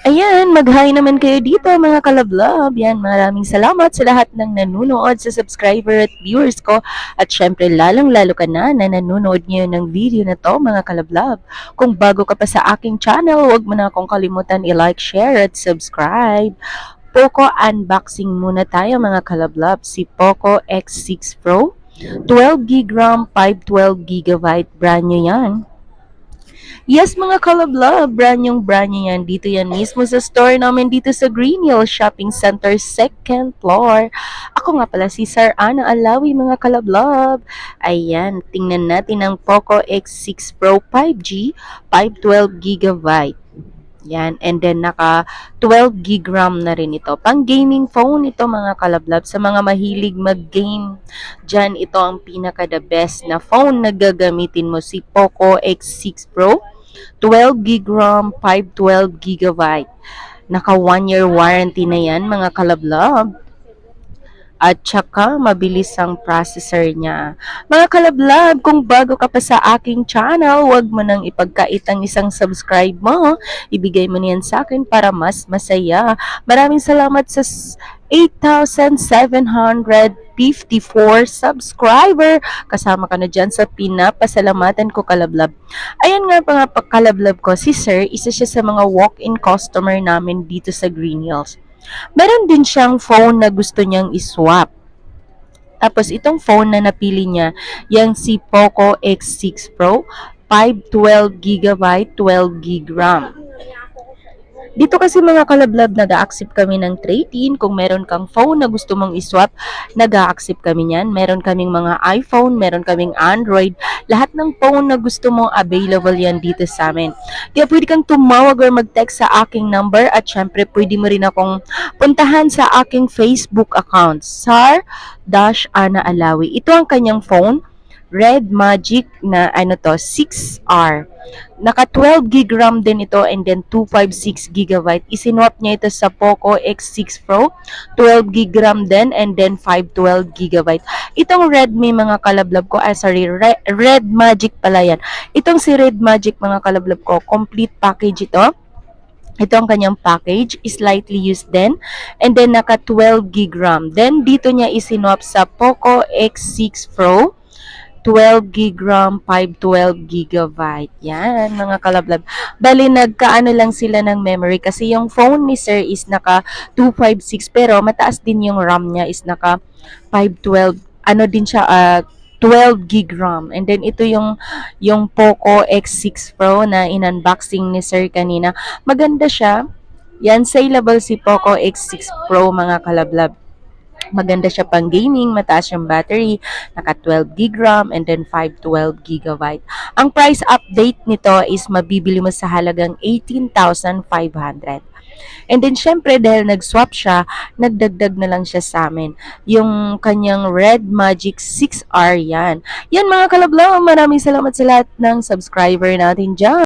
Ayan, mag-hi naman kayo dito mga kalablab. Yan, maraming salamat sa lahat ng nanonood sa subscriber at viewers ko. At syempre, lalong-lalo ka na na nanonood niyo ng video na to mga kalablab. Kung bago ka pa sa aking channel, huwag mo na akong kalimutan i-like, share at subscribe. Poco unboxing muna tayo mga kalablab. Si Poco X6 Pro. 12GB RAM, 512GB brand new yan. Yes mga kalablab, brand yung brand nyo yan. Dito yan mismo sa store namin dito sa Green Hill Shopping Center, second floor. Ako nga pala si Sir Ana Alawi mga kalablab. Ayan, tingnan natin ang Poco X6 Pro 5G, 512GB. Yan, and then naka 12 gig RAM na rin ito. Pang gaming phone ito mga kalablab. Sa mga mahilig mag-game, dyan ito ang pinaka the best na phone na gagamitin mo. Si Poco X6 Pro. 12 gig RAM, 512 gigabyte. Naka 1 year warranty na yan mga kalablab. At saka, mabilis ang processor niya. Mga kalablab, kung bago ka pa sa aking channel, huwag mo nang ipagkait ang isang subscribe mo. Ibigay mo niyan sa akin para mas masaya. Maraming salamat sa 8,754 subscriber. Kasama ka na dyan sa pinapasalamatan ko kalablab. Ayan nga pa nga kalablab ko, si Sir, isa siya sa mga walk-in customer namin dito sa Green Hills. Meron din siyang phone na gusto niyang iswap. Tapos itong phone na napili niya, yung si Poco X6 Pro, 512GB, 12GB RAM. Dito kasi mga kalablab, nag-accept kami ng trade-in. Kung meron kang phone na gusto mong iswap, nag-accept kami niyan. Meron kaming mga iPhone, meron kaming Android. Lahat ng phone na gusto mong available yan dito sa amin. Kaya pwede kang tumawag or mag-text sa aking number at syempre pwede mo rin akong puntahan sa aking Facebook account, Sar-Ana Alawi. Ito ang kanyang phone, Red Magic na ano to, 6R. Naka 12 gig RAM din ito and then 256 gigabyte. Isinwap niya ito sa Poco X6 Pro. 12 gig RAM din and then 512 gigabyte. Itong Redmi mga kalablab ko, ah sorry, Red, Red Magic pala yan. Itong si Red Magic mga kalablab ko, complete package ito. Ito ang kanyang package, slightly used din. And then naka 12 gig RAM. Then dito niya isinwap sa Poco X6 Pro. 12 gig RAM, 512 gigabyte. Yan, mga kalablab. Bali, nagkaano lang sila ng memory kasi yung phone ni sir is naka 256 pero mataas din yung RAM niya is naka 512. Ano din siya, uh, 12 gig RAM. And then ito yung yung Poco X6 Pro na in-unboxing ni sir kanina. Maganda siya. Yan, saleable si Poco X6 Pro mga kalablab. Maganda siya pang gaming, mataas yung battery, naka 12 gig RAM and then 512 gigabyte. Ang price update nito is mabibili mo sa halagang 18,500. And then, syempre, dahil nag-swap siya, nagdagdag na lang siya sa amin. Yung kanyang Red Magic 6R yan. Yan mga kalablaw, maraming salamat sa lahat ng subscriber natin dyan.